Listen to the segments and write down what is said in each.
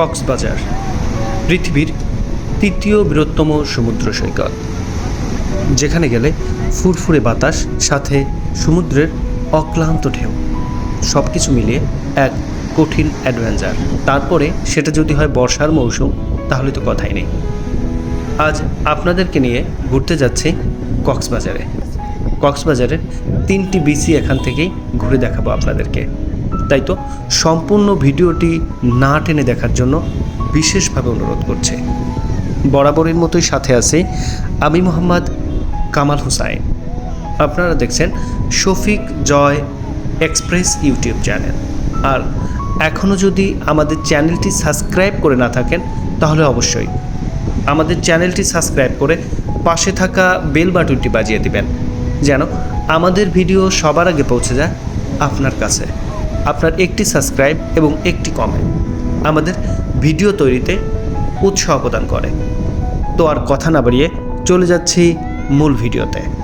কক্সবাজার, পৃথিবীর তৃতীয় বৃহত্তম সমুদ্র সৈকত। যেখানে গেলে ফুরফুরে বাতাস, সাথে সমুদ্রের অক্লান্ত ঢেউ সব কিছু মিলিয়ে এক কঠিন অ্যাডভেঞ্চার। তারপরে সেটা যদি হয় বর্ষার মৌসুম, তাহলে তো কথাই নেই। আজ আপনাদেরকে নিয়ে ঘুরতে যাচ্ছি কক্সবাজারে। কক্সবাজারের তিনটি বিসি এখান থেকেই ঘুরে দেখাবো আপনাদেরকে। তাই তো সম্পূর্ণ ভিডিওটি না টেনে দেখার জন্য বিশেষভাবে অনুরোধ করছে। বরাবরের মতোই সাথে আছি আমি মোহাম্মদ কামাল হুসাইন। আপনারা দেখছেন Shafiq Joy express YouTube channel. আর এখনও যদি আমাদের চ্যানেলটি সাবস্ক্রাইব করে না থাকেন, তাহলে অবশ্যই আমাদের চ্যানেলটি সাবস্ক্রাইব করে পাশে থাকা বেল বাটনটি বাজিয়ে দিবেন। যেন আমাদের ভিডিও সবার আগে পৌঁছে যায় আপনার কাছে। আপনার একটি সাবস্ক্রাইব এবং একটি কমেন্ট আমাদের ভিডিও তৈরিতে উৎসাহ প্রদান করে। তো আর কথা না বাড়িয়ে চলে যাচ্ছি মূল ভিডিওতে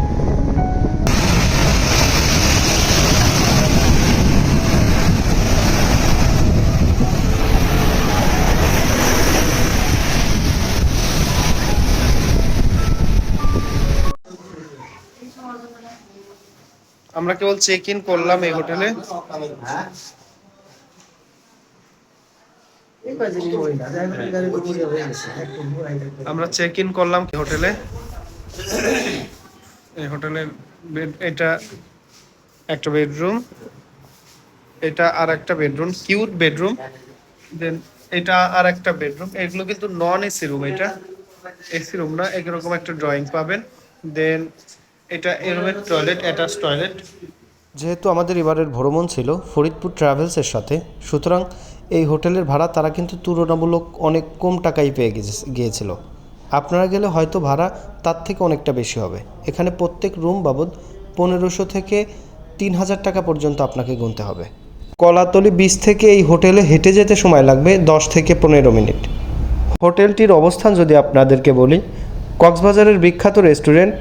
আমরা কেবল চেক ইন করলাম এই হোটেলে। আমরা চেক ইন করলাম হোটেলে। এই হোটেলের বেড এটা একটা বেডরুম এটা আর একটা বেডরুম কিউট বেডরুম দেন এটা আর একটা বেডরুম এগুলো কিন্তু নন এসি রুম এটা। এসি রুম না এরকম একটা ড্রয়িং পাবেন। দেন এটা এই রুমের টয়লেট অ্যাটাচ টয়লেট যেহেতু আমাদের এবারের ভ্রমণ ছিল ফরিদপুর ট্রাভেলসের সাথে সুতরাং এই হোটেলের ভাড়া তারা কিন্তু তুলনামূলক অনেক কম টাকাই পেয়ে গেছে- গিয়েছিল। আপনারা গেলে হয়তো ভাড়া তার থেকে অনেকটা বেশি হবে। এখানে প্রত্যেক রুম বাবদ পনেরোশো থেকে তিন হাজার টাকা পর্যন্ত আপনাকে গুনতে হবে। কলাতলি বিচ থেকে এই হোটেলে হেঁটে যেতে সময় লাগবে দশ থেকে পনেরো মিনিট। হোটেলটির অবস্থান যদি আপনাদেরকে বলি কক্সবাজারের বিখ্যাত রেস্টুরেন্ট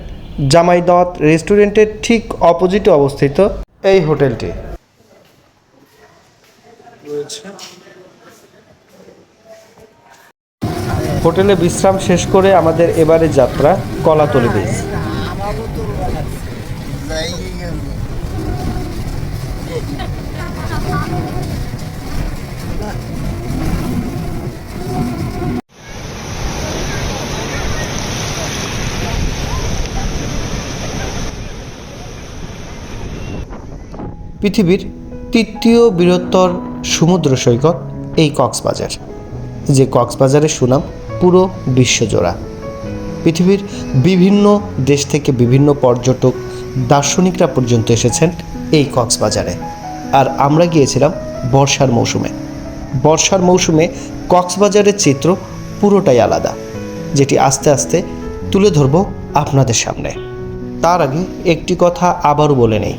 জামাই দাওয়াত রেস্টুরেন্টের ঠিক অপোজিটে অবস্থিত এই হোটেলটি। হোটেলে বিশ্রাম শেষ করে আমাদের এবারে যাত্রা কলাতলি বিচ পৃথিবীর তৃতীয় বৃহত্তর সমুদ্র সৈকত এই কক্সবাজার, যে কক্সবাজারের সুনাম পুরো বিশ্বজোড়া। পৃথিবীর বিভিন্ন দেশ থেকে বিভিন্ন পর্যটক, দার্শনিকরা পর্যন্ত এসেছেন এই কক্সবাজারে। আর আমরা গিয়েছিলাম বর্ষার মৌসুমে। বর্ষার মৌসুমে কক্সবাজারের চিত্র পুরোটাই আলাদা, যেটি আস্তে আস্তে তুলে ধরবো আপনাদের সামনে। তার আগে একটি কথা আবারও বলে নেই।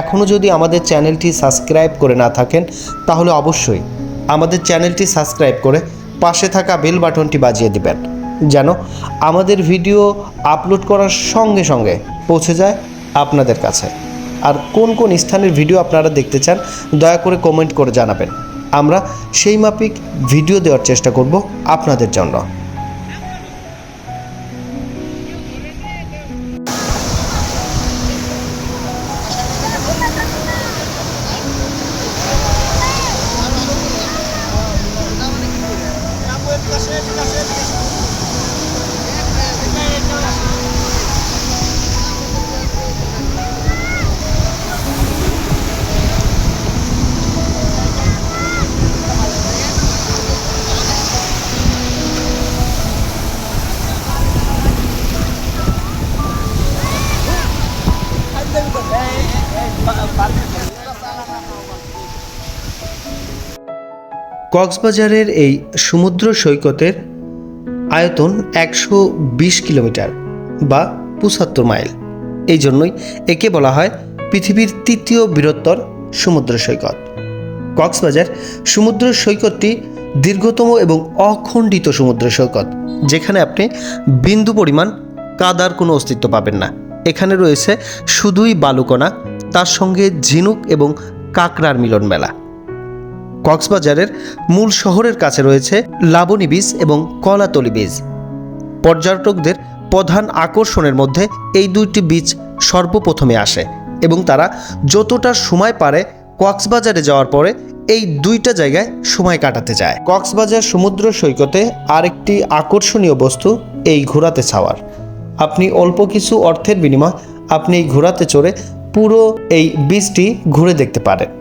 এখনও যদি আমাদের চ্যানেলটি সাবস্ক্রাইব করে না থাকেন, তাহলে অবশ্যই আমাদের চ্যানেলটি সাবস্ক্রাইব করে পাশে থাকা বেল বাটনটি বাজিয়ে দিবেন, যেন আমাদের ভিডিও আপলোড করার সঙ্গে সঙ্গে পৌঁছে যায় আপনাদের কাছে। আর কোন কোন স্থানের ভিডিও আপনারা দেখতে চান, দয়া করে কমেন্ট করে জানাবেন। আমরা সেই মাফিক ভিডিও দেওয়ার চেষ্টা করব আপনাদের জন্য। কক্সবাজারের এই সমুদ্র সৈকতের আয়তন একশো বিশ কিলোমিটার বা পঁচাত্তর মাইল। এই জন্যই একে বলা হয় পৃথিবীর তৃতীয় বৃহত্তর সমুদ্র সৈকত। কক্সবাজার সমুদ্র সৈকতটি দীর্ঘতম এবং অখণ্ডিত সমুদ্র সৈকত, যেখানে আপনি বিন্দু পরিমাণ কাদার কোনো অস্তিত্ব পাবেন না। এখানে রয়েছে শুধুই বালুকণা, তার সঙ্গে ঝিনুক এবং কাঁকড়ার মিলন মেলা কক্সবাজারের মূল শহরের কাছে রয়েছে লাবণী বীজ এবং কলাতলি বীজ পর্যটকদের প্রধান আকর্ষণের মধ্যে এই দুইটি বীজ সর্বপ্রথমে আসে এবং তারা যতটা সময় পারে কক্সবাজারে যাওয়ার পরে এই দুইটা জায়গায় সময় কাটাতে যায়। কক্সবাজার সমুদ্র সৈকতে আরেকটি আকর্ষণীয় বস্তু এই ঘোড়াতে ছাওয়ার। আপনি অল্প কিছু অর্থের বিনিময় আপনি এই ঘোড়াতে চড়ে পুরো এই বীজটি ঘুরে দেখতে পারেন।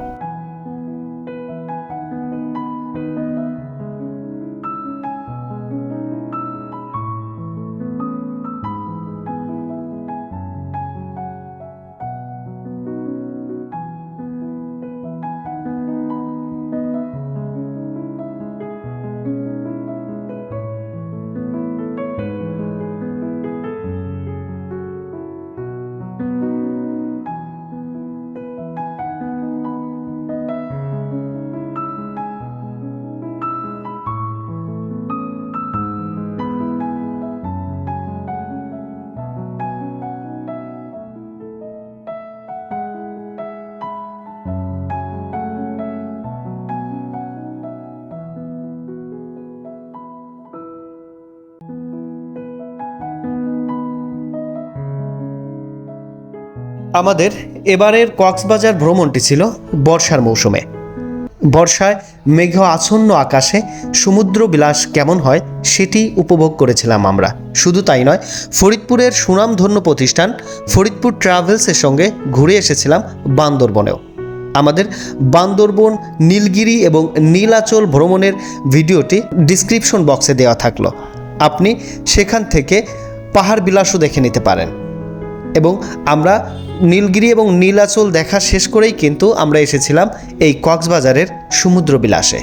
আমাদের এবারের কক্সবাজার ভ্রমণটি ছিল বর্ষার মৌসুমে। বর্ষায় মেঘ আচ্ছন্ন আকাশে সমুদ্র বিলাস কেমন হয় সেটি উপভোগ করেছিলাম আমরা। শুধু তাই নয়, ফরিদপুরের সুনামধন্য প্রতিষ্ঠান ফরিদপুর ট্রাভেলসের সঙ্গে ঘুরে এসেছিলাম বান্দরবনেও। আমাদের বান্দরবন, নীলগিরি এবং নীলাচল ভ্রমণের ভিডিওটি ডিসক্রিপশন বক্সে দেওয়া থাকল। আপনি সেখান থেকে পাহাড় বিলাসও দেখে নিতে পারেন। এবং আমরা নীলগিরি এবং নীলাচল দেখা শেষ করেই কিন্তু আমরা এসেছিলাম এই কক্সবাজারের সমুদ্র বিলাসে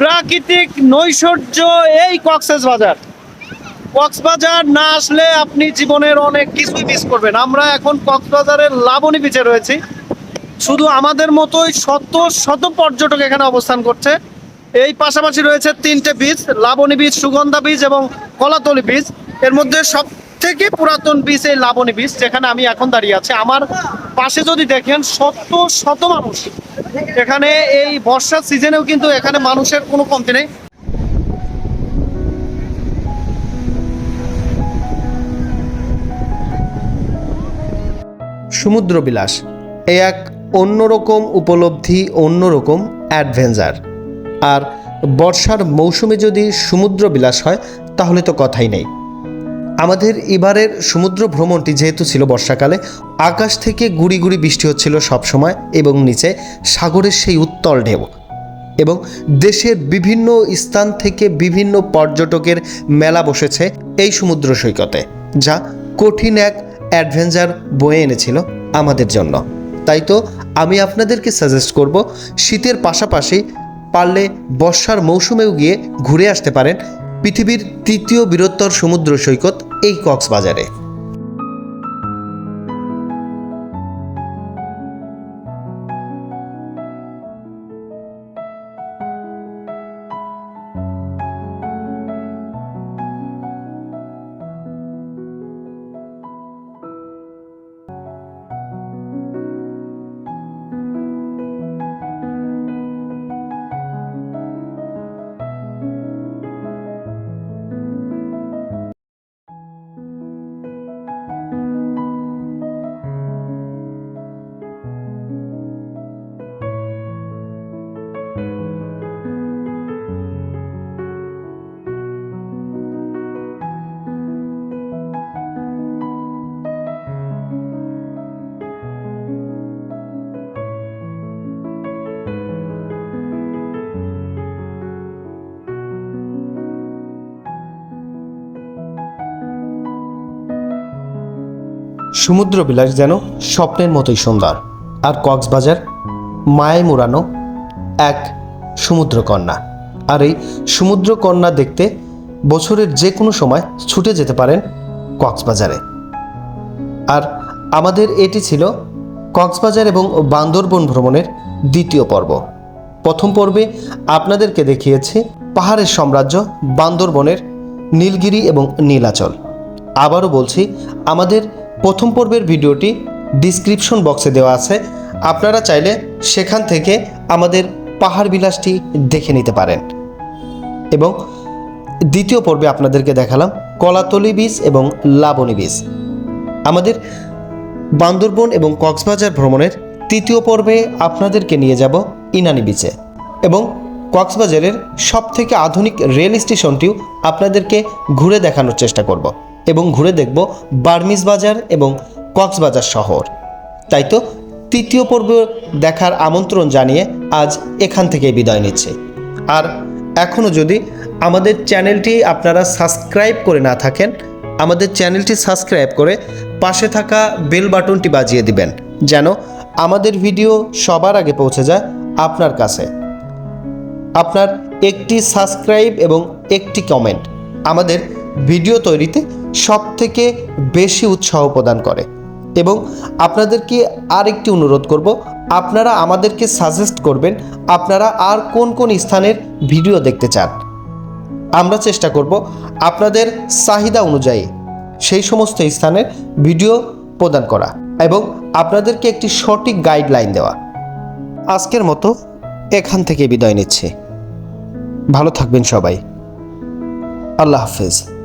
প্রাকৃতিক নৈশ্বর্য এই কক্সেস বাজার। কক্সবাজার না আসলে আপনি জীবনের অনেক কিছুই মিস করবেন। আমরা এখন কক্সবাজারের লাবণী বিচে রয়েছি। শুধু আমাদের মতোই শত শত পর্যটক এখানে অবস্থান করছে। এই পাশাপাশি রয়েছে তিনটে বীজ লাবণী বীজ সুগন্ধা বীজ এবং কলাতলি বীজ এর মধ্যে সব থেকে পুরাতন বীচ এই লাবণী বীচ যেখানে আমি এখন দাঁড়িয়ে আছি। আমার পাশে যদি দেখেন, শত শত মানুষ। এখানে এই বর্ষার সিজনেও কিন্তু এখানে মানুষের কোনো কমতি নেই। সমুদ্র বিলাস এ এক অন্যরকম উপলব্ধি, অন্যরকম অ্যাডভেঞ্চার। আর বর্ষার মৌসুমে যদি সমুদ্র বিলাস হয়, তাহলে তো কথাই নেই। আমাদের এবারের সমুদ্র ভ্রমণটি যেহেতু ছিল বর্ষাকালে, আকাশ থেকে গুড়ি গুড়ি বৃষ্টি হচ্ছিল সবসময় এবং নিচে সাগরের সেই উত্তল ঢেউ। এবং দেশের বিভিন্ন স্থান থেকে বিভিন্ন পর্যটকের মেলা বসেছে এই সমুদ্র সৈকতে, যা কঠিন এক অ্যাডভেঞ্চার বয়ে এনেছিল আমাদের জন্য। তাই তো আমি আপনাদেরকে সাজেস্ট করব, শীতের পাশাপাশি পারলে বর্ষার মৌসুমেও গিয়ে ঘুরে আসতে পারেন পৃথিবীর তৃতীয় বৃহত্তর সমুদ্র সৈকত এই কক্সবাজারে। সমুদ্র বিলাস যেন স্বপ্নের মতোই সুন্দর। আর কক্সবাজার মায়ে মোড়ানো এক সমুদ্রকন্যা। আর এই সমুদ্রকন্যা দেখতে বছরের যে কোনো সময় ছুটে যেতে পারেন কক্সবাজারে। আর আমাদের এটি ছিল কক্সবাজার এবং বান্দরবন ভ্রমণের দ্বিতীয় পর্ব। প্রথম পর্বে আপনাদেরকে দেখিয়েছি পাহাড়ের সাম্রাজ্য, বান্দরবনের নীলগিরি এবং নীলাচল। আবারও বলছি, আমাদের প্রথম পর্বের ভিডিওটি ডিসক্রিপশন বক্সে দেওয়া আছে। আপনারা চাইলে সেখান থেকে আমাদের পাহাড় বিলাসটি দেখে নিতে পারেন। এবং দ্বিতীয় পর্বে আপনাদেরকে দেখালাম কলাতলি বীজ এবং লাবণী বীজ আমাদের বান্দরবন এবং কক্সবাজার ভ্রমণের তৃতীয় পর্বে আপনাদেরকে নিয়ে যাব ইনানি বিচে এবং কক্সবাজারের সব থেকে আধুনিক রেল স্টেশনটিও আপনাদেরকে ঘুরে দেখানোর চেষ্টা করব। এবং ঘুরে দেখব বার্মিজ বাজার এবং কক্সবাজার শহর। তাই তো তৃতীয় পর্ব দেখার আমন্ত্রণ জানিয়ে আজ এখান থেকে বিদায় নিচ্ছে। আর এখনও যদি আমাদের চ্যানেলটি আপনারা সাবস্ক্রাইব করে না থাকেন, আমাদের চ্যানেলটি সাবস্ক্রাইব করে পাশে থাকা বেল বাটনটি বাজিয়ে দিবেন, যেন আমাদের ভিডিও সবার আগে পৌঁছে যায় আপনার কাছে। আপনার একটি সাবস্ক্রাইব এবং একটি কমেন্ট আমাদের ভিডিও তৈরিতে সব থেকে বেশি উৎসাহ প্রদান করে। এবং আপনাদেরকে আরেকটি অনুরোধ করব, আপনারা আমাদেরকে সাজেস্ট করবেন, আপনারা আর কোন কোন স্থানের ভিডিও দেখতে চান। আমরা চেষ্টা করব আপনাদের চাহিদা অনুযায়ী সেই সমস্ত স্থানের ভিডিও প্রদান করা এবং আপনাদেরকে একটি সঠিক গাইডলাইন দেওয়া। আজকের মতো এখান থেকে বিদায় নিচ্ছি। ভালো থাকবেন সবাই। আল্লাহ হাফেজ।